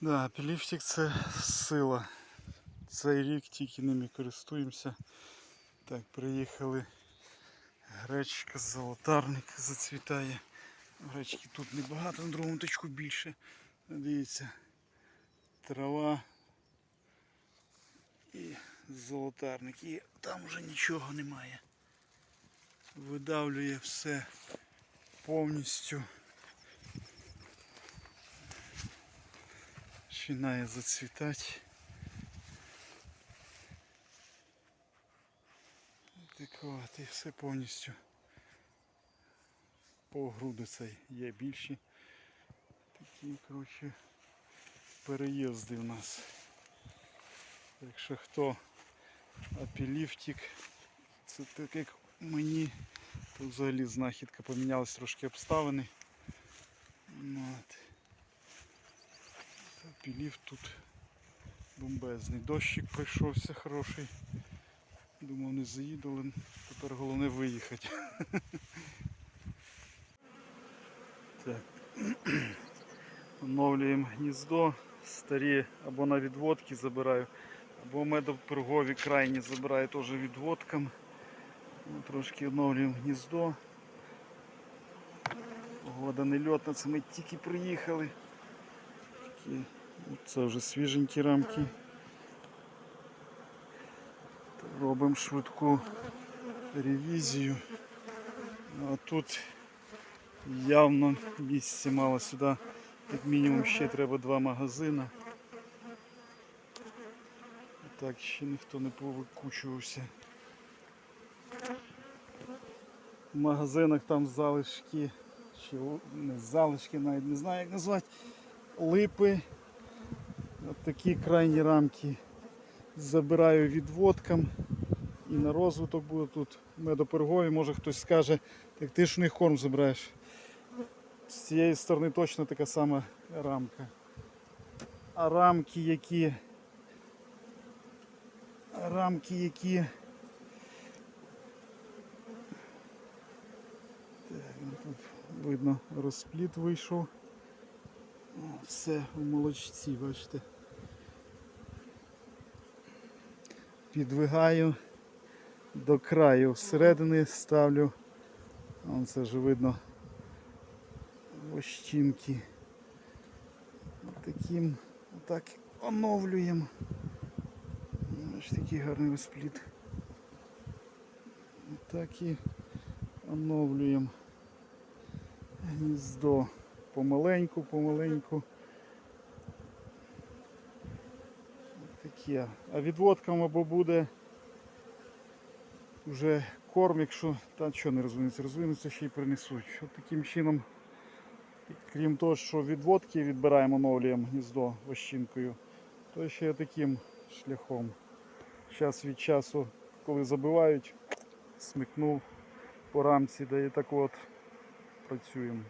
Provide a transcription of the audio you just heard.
Да, пілівчик це сила. Цей рік тільки ними користуємося. Так, приїхали. Гречка, золотарник зацвітає. Гречки тут небагато, на другому точку більше. Дивіться. Трава і золотарник. І там вже нічого немає. Видавлює все повністю. Починає зацвітати. Так все повністю. По груди цей є більші. Такі, коротше, переїзди в нас. Якщо хто апіліфтик, це так як мені, то взагалі знахідка помінялась трошки обставини. Ну, От. Апіліфт тут бомбезний. Дощик прийшовся хороший. Думав не заїду, але тепер головне виїхати. Так. Оновлюємо гніздо, старі або на відводки забираю, або медопергові крайні забираю теж відводком. Ну, Трошки оновлюємо гніздо. Погода не льотна, це ми тільки приїхали. Такі, це вже свіженькі рамки. Робимо швидку ревізію. А тут явно місця мало сюди. Як мінімум ще треба два магазини. Так ще ніхто не повикучувався. В магазинах там залишки, чи не залишки, навіть не знаю як назвати, липи. От такі крайні рамки забираю відводкам і на розвиток буде тут медопергові. Може хтось скаже, так ти ж у них корм забираєш. З цієї сторони точно така сама рамка. А рамки які. Рамки які. Так, ну тут видно розпліт вийшов. Все у молочці, бачите. Підвигаю до краю всередини ставлю. Вон це вже видно вощинки. Таким отак оновлюємо. Ось такий гарний розпліт. Так і оновлюємо гніздо помаленьку, помаленьку. Таке. А відводком або буде вже корм, якщо та що не розвинеться, розвинеться ще й принесуть. От таким чином, крім того, що відводки відбираємо оновлюємо гніздо вощинкою, то ще таким шляхом. Час від часу, коли забивають, смикнув по рамці, да і так от працюємо.